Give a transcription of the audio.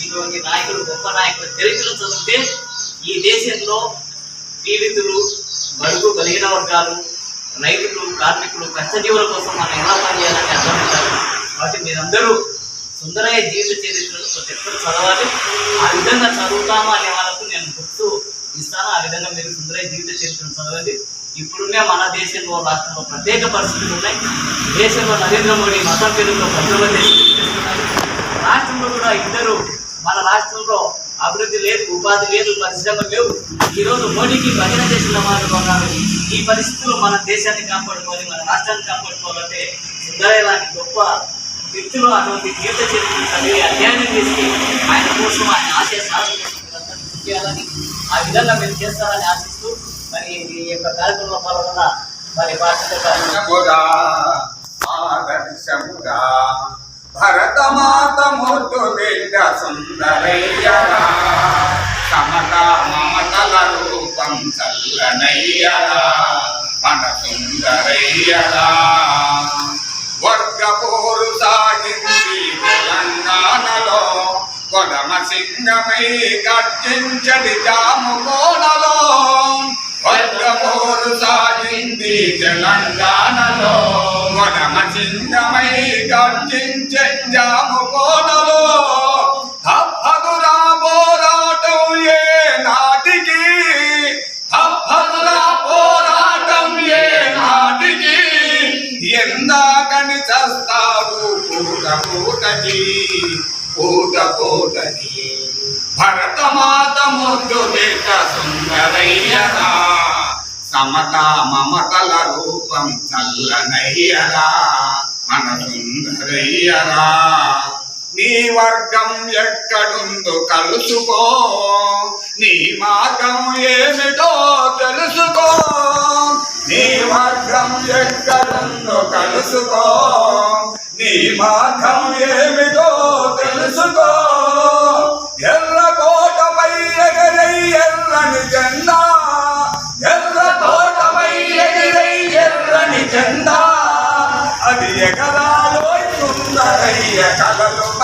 నాయకులు గొప్ప నాయకులు చరిత్ర చదివితే ఈ దేశంలో పీడితులు బడుగు బలిగిన వర్గాలు రైతులు కార్మికులు కష్టజీవుల కోసం మనం ఎలా పనిచేయాలని అర్థమవుతారు కాబట్టి మీరందరూ సుందరయ్య జీవిత చరిత్రను ప్రతి ఒక్కరు చదవాలి. ఆ విధంగా చదువుతాము అనే వాళ్ళకు నేను గుర్తు ఇస్తాను. ఆ విధంగా మీరు సుందరయ్య జీవిత చరిత్రను చదవండి. ఇప్పుడునే మన దేశంలో రాష్ట్రంలో ప్రత్యేక పరిస్థితులు ఉన్నాయి. దేశంలో నరేంద్ర మోడీ మతం పేరుతో పంతొమ్మిది రాష్ట్రంలో కూడా ఇద్దరు మన రాష్ట్రంలో అభివృద్ధి లేదు ఉపాధి లేదు పరిశ్రమలు లేవు. ఈరోజు మోడీకి భజన చేసిన వాళ్ళు ఉన్నారు. ఈ పరిస్థితులు మన దేశాన్ని కాపాడుకోవాలి మన రాష్ట్రాన్ని కాపాడుకోవాలంటే సుందరయ్య లాంటి గొప్ప వ్యక్తులు అటువంటి జీవిత చరిత్ర చదివి అధ్యయనం చేసి ఆయన కోసం ఆయన ఆశయ సాధన కోసం చేయాలని ఆ విధంగా మీరు చేస్తామని ఆశిస్తూ మరి ఈ యొక్క కార్యక్రమంలో పాల్గొన్న మరి భాష సుందరయ్యరా సమత మమతల రూపం చల్లనయ్యరా మన సుందరయ్యరా వర్గ పోరు సాగింది తెలంగాణలో కొడమ సింగమై గర్జించడి జాము కోణలో వర్గ పోరు సాగింది తెలంగాణలో కొడమ సింగమై గర్జించే జాము కోణలో పూట పూటకి పూట పూటకి భరతమాత ముందు బిడ్డ సుందరయ్యరా సమత మమతల రూపం చల్లనయ్యరా మన సుందరయ్యరా. నీ వర్గం ఎక్కడుందో కలుసుకో నీ మార్గం ఏమిటో తెలుసుకో. నీ వర్గం ఎక్కడుందో కలుసుకో. నీ మార్గం ఏమిటో తెలుసుకో. ఎర్ర కోటపై ఎగరై ఎర్రని జెండా. ఎర్ర కోటపై ఎగిరై ఎర్రని జెండా. అది ఎగరాలో సుందరయ్య కలలు